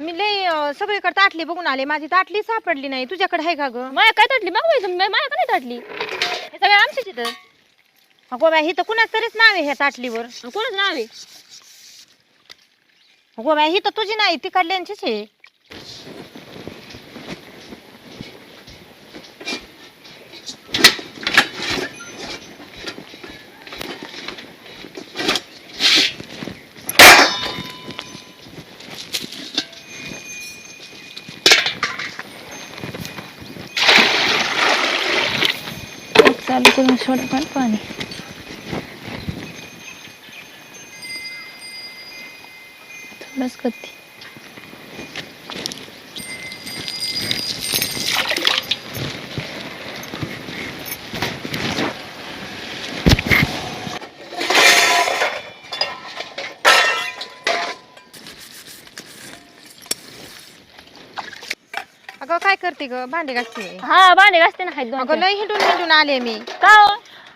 मी लय अं, सगळीकडे ताटली बघून आले. माझी ताटली सापडली नाही. तुझ्याकडे आहे का ग? माया काय ताटली मग बाई तुम्ही माया का नाही ताटली? हे सगळे आमच्याच इथं. अगो बाय ही तर कुणाच तरीच नाव आहे ह्या ताटलीवर. आणि कोणाचं नाव आहे? अगो बाय ही तर तुझी नाही ती काढल्यांचीच आहे. चालू करून सोडा पण पाणी. थोडंच करते अगं काय करते ग भांडे घासते. हा भांडे घासते ना हात दोन अगं लय हिंडून हिंडून आले मी. का हो?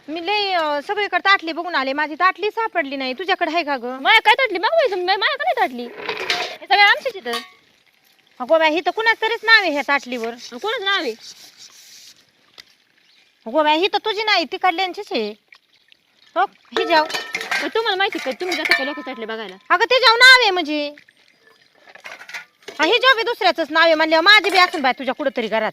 मी लय अं, सगळीकडे ताटली बघून आले. माझी ताटली सापडली नाही. तुझ्याकडे आहे का ग? माया काय ताटली? मग बाई तुम्ही माया का नाही ताटली. हे सगळे आमच्याच इथं. अगो बाय ही तर कुणाच तरीच नाव आहे ह्या ताटलीवर. आणि कोणाचं नाव आहे? अगो बाय ही तर तुझी नाही ती काढल्यांचीच आहे. हो ही जाऊ. पण तुम्हाला माहिती का? तुम्ही जाता का लोक ताटले बघायला? अगं ते जाऊ नाव आहे म्हणजे. हा, हे बी दुसऱ्याच नाव आहे म्हणल्यावर माझी बी असेल बाय तुझ्या कुठंतरी घरात.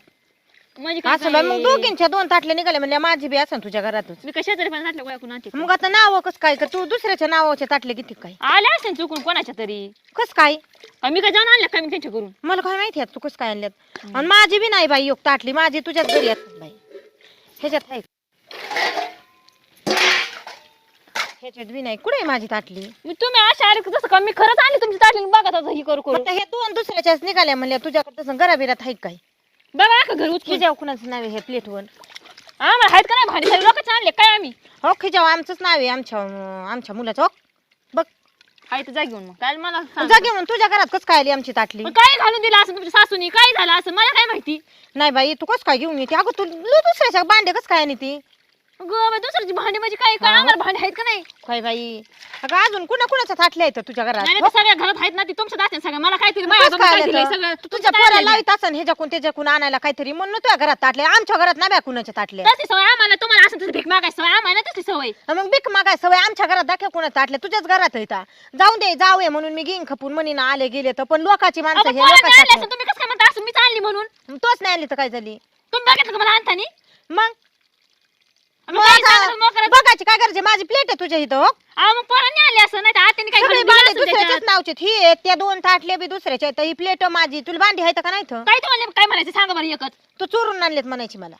म्हणजे काय असं मग काय? दोघींच्या दोन ताटले निघाले म्हणल्या माझी बी असेल तुझ्या घरातच. मी कशा तरी ताटल्या आणते? मग आता नाव कस काय तू दुसऱ्याच्या नावाचे ताटले किती काय? आले असेल चुकून कोणाच्या तरी. कस काय? मी काय जाऊन आणल्या का मी त्यांच्या करून मला काय माहिती आहे तू कस काय आणल्यात. आणि माझी बी नाही बाई योग ताटली माझी तुझ्याच घरी असत बाई. ह्याच्यात आहे ह्याच्यात बी नाही. कुठे आहे माझी ताटली? मी तुम्ही अशा आले की तसं का मी खरंच तुमची ताटली बघा ही करू करू. आता हे दुसऱ्याच्याच निघाल्या म्हणल्या तुझ्याकडे तसं घराबिरात आहे काय? बघा का घर उचकी खिजाव कुणाचं नाव आहे प्लेटवर? आम्हाला आहेत का नाही भांडी सगळे लोकांचे आणले काय आम्ही? हो खिजाव आमचंच नाव आहे आमच्या अं, आमच्या मुलाचं हो. बघ. आहे तर जा घेऊन मग. काय मला सांग. जा घेऊन तुझ्या घरात कस काय आली आमची ताटली? मग काय घालून दिलं असं तुमच्या सासूनी? काय झालं असं? मला काय माहिती? नाही बाई तू कस काय घेऊन येते? अगं तू लय दुसऱ्याच्या बांडे कस काय नाही ती बाई, दुसऱ्याची भांडी म्हणजे काय? काय हा. आम्हाला भांडी आहेत का नाही? काय बाई? अगं अजून कुणा कुणाच्या ताटल्या आहेत तुझ्या घरात? नाही हो? सगळ्या घरात आहेत ना ती तुमच्या दात्यान सगळं मला माझ्या काय काय आलं दिलंय तर? सगळं. तू तुझ्या पोराला लावित असन ह्याच्याकून त्याच्याकून आणायला काहीतरी म्हणून तुझ्या घरात ताटल्या आमच्या घरात नाही बाय कुणाच्या ताटल्या तशी सवय आम्हाला तुम्हाला असं तसं भीक मागायची सवय आम्हाला तशी सवय. मग भीक मागाय सवय आमच्या घरात दाखव कुणा ताटल्या तुझ्याच घरात येतात जाऊन दे जाऊया म्हणून मी घेईन खपून म्हणीन आले गेले तर. पण लोकाची अहो, माणसं हे पोरांनी आणले लोकांच्या असं तुम्ही कसं काय म्हणता? असं मी चालली म्हणून. तोच नाही आली तर काय झाली? तुम्ही बघितलं का मला आणतानी? मग? मग काय सांगत? बघायची काय करायची माझी प्लेट आहे तुझ्या इथं हो अहो, मग पोरांनी आणले असं नाही तर आत्याने काय सगळे घालून दिलं भांडे असेल दुसऱ्याच्याच त्याच्यात. नावचे ही एक त्या दोन ताटले बी दुसऱ्याच्या आहेत ही प्लेट माझी तुला भांडी आहे का नाही इथं? काय तुम्हाला काय म्हणायचं सांगा बरं एकच तू चोरून आणलेत म्हणायची मला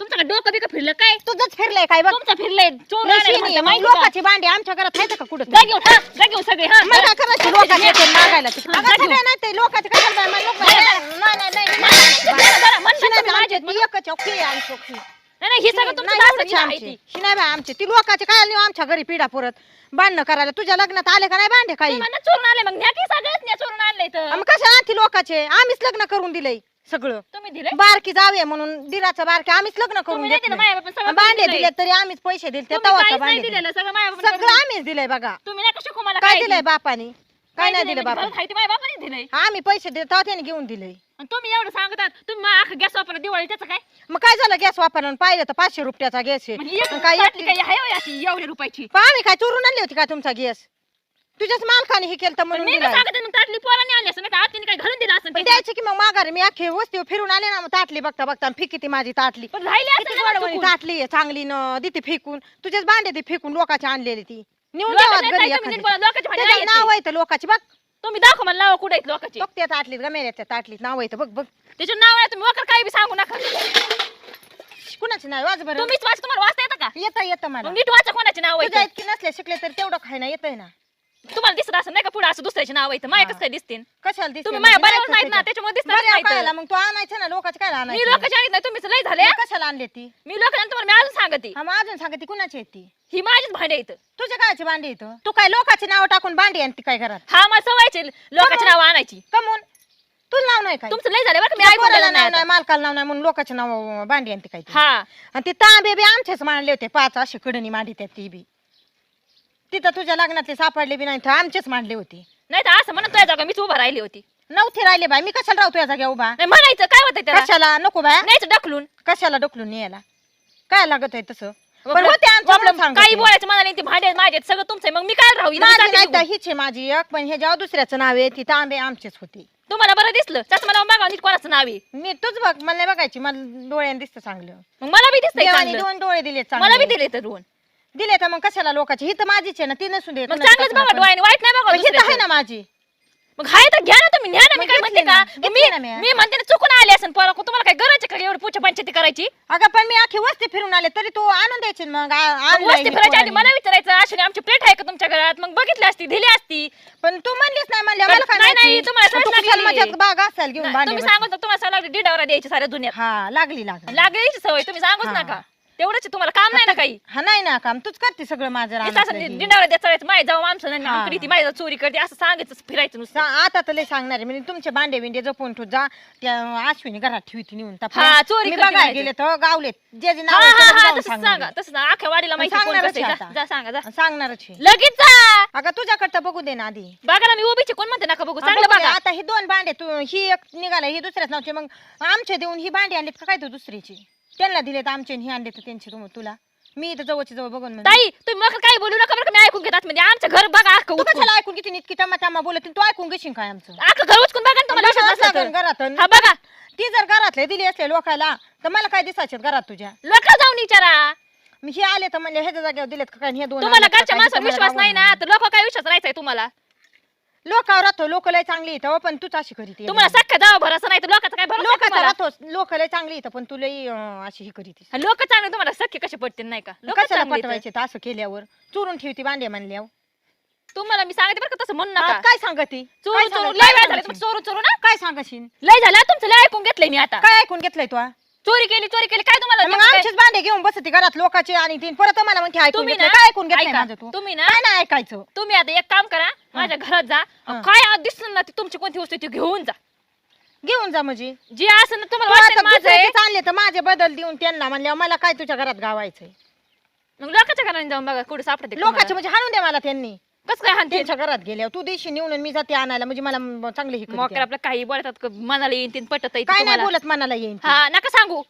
तुमचं डोकं बिकं फिरलं काय तुझंच फिरलंय काय बघ तुमचं फिरलंय चोर आणायला. म्हणता, माहिती का? लोकांची भांडी आमच्या घरात आहेत का कुठं जा घेऊन हा जा घेऊन सगळे हा मला काय करायचं लोकांचे येते मागायला ते. अगं, जा सगळे नाही ते लोकांचे काय करताय? मला नाही. नाही, नाही. नाही नाही, हे सगळं तुमचं नाही, आहे, आमची. ती. शी नाही बाई आमची. ती लोकांची काय आली आमच्या घरी पिढा परत. बांधणं करायला. तुझ्या लग्नात आले का नाही भांडे काही? तुम्हाला चोरून आले. मग न्या की सगळंच न्या चोरून आणलंय तर. मग कशा आणती लोकांचे? आम्हीच लग्न करून दिलंय सगळं. तुम्ही दिले बारकी जाऊया म्हणून दिराचं बारकी आम्हीच लग्न करून तुम्ही नाही दिलं. माझ्या सगळं भांडे तुम्ही दिले तरी आम्हीच पैसे दिले त्या तुम्ही तवाचं काहीच नाही भांडे दिले. सगळं माझ्या बापानं सगळं आम्हीच दिलंय बघा. तुम्ही नाही मला काय दिलंय बापानी? काय नाही दिलं म्हणजे माझ्या बापाने दिलंय. आम्ही पैसे त्याने घेऊन दिले. आणि तुम्ही एवढं सांगतात तुम्ही मग गॅस वापरा दिवाळी त्याचं काय? मग काय झालं गॅस वापरणं पाहिलं तर पाचशे रुपयाचा गॅस आहे. म्हणजे एक काय बाटली एकटी- काय आहे होय अशी एवढ्या रुपयाची? आम्ही काय चोरून आणली होती का तुमचा गॅस? तुझ्याच मालकाने हे केलं म्हणून मी दिलाय. सांगते मग ताटली पोरांनी आणली असं नाही तर आत्याने काय घालून दिलं असं पण त्याच्यात. द्यायची की मग माघारी? मी अख्खी वस्ती फिरून आले ना मग ताटली बघता बघता फिकी ती माझी ताटली. पण राहिले किती असं गोडवणी ताटली आहे चांगली न दिती फेकून. तुझेच भांडे ती फेकून लोकांची आणलेली ती. नेऊन द्यावा घरी लोकांची एखादी. भांडी त्याच्यात नाही नाव आहे तर लोकांची बघ. तुम्ही दाखव मला नाव कुठे आहेत लोकांचे. बघ त्या ताटलीत गमेऱ्या त्या ताटलीत. नाव आहे तर बघ बघ. त्याचं नाव आहे तुम्ही वकर काही बी सांगू नका. कुणाची नाही वाज बरं. तुम्हीच वाच तुम्हाला वाचता येतं का? येतं येतं मला. मग नीट वाचा कोणाचे नाव तुझ्या आहे इतकी नसले शिकले तर तेवढं खायना येतंय ना. तुम्हाला दिसत असं नाही का पुढे असं दुसऱ्याचे नाव आहे माझ्या कसं काय दिसतील? कशाला दिसते तुम्ही मग? माझ्या बऱ्यावर नाहीत ना. त्याच्यामुळे दिसणार नाही कायला. मग तू आणायचं ना लोकांचं काय मी आणायचं? तुम्हीच लय झाले. मग कशाला आणले ती? मी लोकांना तुम्हाला मी अजून सांगते. हा मग अजून सांगा ती कुणाची आहे ती? ही माझीच भांडे आहेत. तुझ्या कायची भांडी येतं तू काय लोकांची नाव टाकून भांडी आणती काय घरात? हा मला सवयचे लोकांची नाव आणायची. कमून. तुला नाव नाही काय? तुमचं लय झालं बरं का, मी तुझ्या पोराला नाव नाही. मालकाला नाव नाही म्हणून लोकांचे नाव भांडी आणते काय ती. हा. आणि ते तांबे बी आमचेच मांडले होते पाच असे कडणी मांडी त्यात ती बी. तिथं तुझ्या लग्नातले सापडले बी नाही तर आमचेच मांडले होते. नाही तर असं म्हणत तुझ्या जागा मीच उभा राहिली होती. नव्हते राहिले बाय मी कशाला राहतो या जाग्या उभा? नाही म्हणायचं काय होतं त्याला? कशाला? नको बाय. न्यायचं ढकलून. कशाला डोकलून न्यायला? काय लागत आहे तसं पण होते सांगते. काही बोलायचं मला नाही ते भांडे माझे आहेत, सगळं तुमचं आहे. मग मी काय राहू? इथं माझी जाते नाही निघून. तर हीच आहे माझी एक पण हे जेव्हा दुसऱ्याचं नाव आहे ती तांबे आमचेच होते. तुम्हाला बरं दिसलं? चष्मा लावून बघा नीट कोणाचं नाव आहे. मी तूच बघ मला नाही बघायची मला डोळ्याने दिसतं चांगलं. मग मला बी दिसतंय देवाने चांगलं. दोन डोळे दिले मला बी दिले तर दोन दिले तर मग कशाला लोकांची ही तर माझीच आहे ना ती नसून दे मग कोणाची चांगलंच बघा डोळ्याने वाईट नाही बघा पण ही तर आहे दुसऱ्याचं. ना माझी मग हाय तर घ्या ना तुम्ही न्या ना मी मग काय म्हणते घेतली का ना, मी घेतली ना मी. मी म्हणते ना चुकून आले असेल पोरा तुम्हाला काय गरज आहे का एवढं पुढच्या पंचायती करायची अगं पण मी अख्खी वस्ती फिरून आले तरी तू आणून द्यायची ना मग आ- मग आणलंय वस्ती मी फिरायच्या आधी. मला विचारायचं अश्विनी आमची प्लेट आहे का तुमच्या घरात मग बघितली असती दिली असती पण तू म्हणलीस नाही पण काय नाही, नाही, माहिती? तुम्हाला तू सहज कशाला लागली. माझ्यात बाग असेल घेऊन नाही, भांडे तुम्ही. सांगत होता, तुम्हाला सांगा डिडावरा द्यायची साऱ्या दुनियात हा लागली लागली लागली सवय तुम्ही सांगूच हा. नका तेवढंच आहे, तुम्हाला काम नाही ना काही हा नाही ना काम तूच करते सगळं माझं रानातलं हे. माय जाऊ आमचं नाही हा. आमकडे ती माझ्या चोरी करते असं सांगायचं फिरायचं नुसतं आता तर लय सांगणार आहे म्हणजे तुमचे भांडे बिंडे जपून ठेव जा त्या अश्विनी घरात ठेवती नेऊन तापल्या. हा, चोरी मी करते बघायला म्हणायचं. गेले तर गावले जे जे हा नाव आहे हा त्याला हा जाऊन तसं सांगणार सांगा. तसं अख्ख्या वाडीला माहिती कोण सांगणारच कसं आहे. आहे जा आता. जा, सांगा जा सांगणारच आहे लगेच जा अगं तुझ्याकडे बघू दे ना आधी बघा ना मी उभीची कोण म्हणते नका बघू चांगलं बघू दे. बघा आता ही दोन भांडे तू ही एक निघाला ही दुसऱ्याच नावचे मग आमचे देऊन ही भांडे आणलीत का काय तू दुसरीची त्यांना दिलेत आमचे आणि ही आणले तर त्यांचे तुम- तुला. मी इथं जवळची जवळ बघून म्हणते. ताई तुम्ही मग काही बोलू नका बरं का? मी ऐकून घेतात म्हणजे आमचं घर बघा अख्खं तू उचकून. कशाला ऐकून किती नीट टमा टमा बोलत तू ऐकून घेशील काय आमचं? अख्खं घर उचकून बघा ना तुम्हाला बघा विश्वास असं नसेल तर. घरात हा बघा. ती जर घरातले दिली असले लोकाला तर मला काय दिसायचे घरात तुझ्या? लोक जाऊन विचारा. मी हे आले तर म्हणजे ह्याच्या जागेवर दिलेत का काय? आणि हे दोन तुम्हाला घरच्या काय? माणसावर मला विश्वास नाही ना तर लोक काय विश्वास राहायचंय तुम्हाला? लोकावर राहतो लोक लय चांगली इथं पण तूच अशी करीत ये. तुम्हाला सख्या जावा भरोसा नाही तर लोकांचा काय भरोसा लोकाचा तुम्हाला? राहतोस लोक लय चांगली इथं पण तू लय अं, अशी ही करीत लोक चांगले तुम्हाला सख्य कसे पडते नाही का? लोक कशाला पटवायचे तर असं केल्यावर? चोरून ठेवती बांडे म्हणल्यावर. तुम्हाला मी सांगते बरं का तसं म्हणू नका. काय सांगती? चोरून चोरून लय वेळ झाले? चोरून चोरून काय सांगशील? लय झालं तुमचं लय ऐकून घेतलंय मी आता. काय ऐकून घेतलंय तू हा? चोरी केली चोरी केली. काय तुम्हाला मग त्याचं काय? आमचेच भांडे घेऊन बसते घरात लोकांचे आणि तीन परत मला म्हणते ऐकून तुम्ही. ना काय ऐकून ऐका, माझं तू? तुम्ही ना काय नाही ऐकायचं. तुम्ही आता एक काम करा माझ्या घरात जा. काय आज दिसलं ना ती तुमची कोणती वस्तू ती घेऊन जा. घेऊन जा म्हणजे. जी असं ना तुम्हाला वाटतं माझं आहे, आणले तर माझे बदल देऊन त्यांना म्हणल्यावर मला काय तुझ्या घरात गावायचंय? मग लोकांच्या घराने जाऊन बघा कुठे सापडते लोकांचे म्हणजे हाणून दे मला त्यांनी. कसं काय हाणते? त्यांच्या घरात गेल्यावर तू देशी नेऊन आणि मी जाते आणायला. म्हणजे मला म- चांगले हे मग करते. आपलं काही बोलतात का? मनाला येईन तीन पटत काय नाही तुम्हाला. बोलत मनाला येईन ती. हा नका सांगू.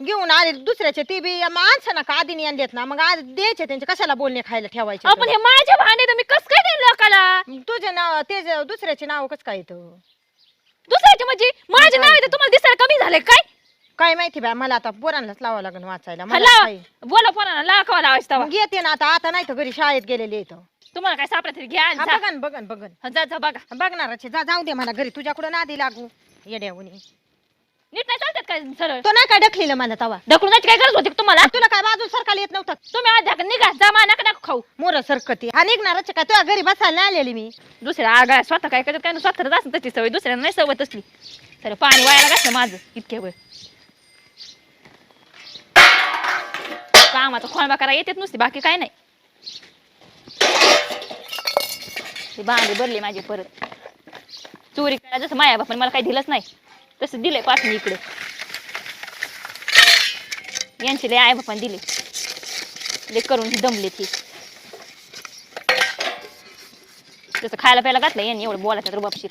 घेऊन आले दुसऱ्याचे ती बी माणसं ना का आधी आणलेत ना. मग आज द्यायचे त्यांचे कशाला बोलणे खायला ठेवायचे आपण हे माझे भांडे तर मी कस काय देईन लोकाला? तुझे नाव ते जे- दुसऱ्याचे नाव कसं काय येतं? दुसऱ्याचे म्हणजे माझे नाव आहे ते तुम्हाला दिसायला कमी झाले काय? काय माहिती बाय मला आता पोरांनाच लावावं लागेल वाचायला. मला हॅलो बोला फोन लाखावा लावायचं तेव्हा. मग येते ना आता आता नाही तर घरी शाळेत गेलेले येतं तुम्हाला काय सापडत तरी घ्या आणि हा, जा. बघन बघन बघन हा, जा जा बघा. बघणारच आहे. जा जाऊ दे मला घरी तुझ्याकडून आधी लागू. येड्यावणी नीट नाही चालतात काय सरळ? तो नाही काय ढकलेलं मला तवा? ढकलून जायची काय गरज होती का तुम्हाला? तुला काय बाजू सरकाला येत नव्हतं? तुम्ही आज ढकल निघा जा मा नका नका खाऊ. मोर सरकती. हा निघणारच आहे काय तुझ्या घरी बसायला नाही आलेली मी. दुसऱ्या आगा स्वतः काय करत काय नाही, स्वतःच असं त्याची सवय. दुसऱ्यांना नाही सवय तसली. तर पाणी वायाला घातलं माझं इतक्या वेळ. कामाचा खोळबा करा येतेच नुसती बाकी काय नाही. ते बांधे भरले माझे परत. चोरी करा जसं माया बापाने मला काही दिलंच नाही तसं दिलंय पाठवून इकडे. यांचे लय आई बापाने दिले. लय करून दमले ते. तसं खायला प्यायला घातलं यांनी एवढं बोलायचं तर बापशीर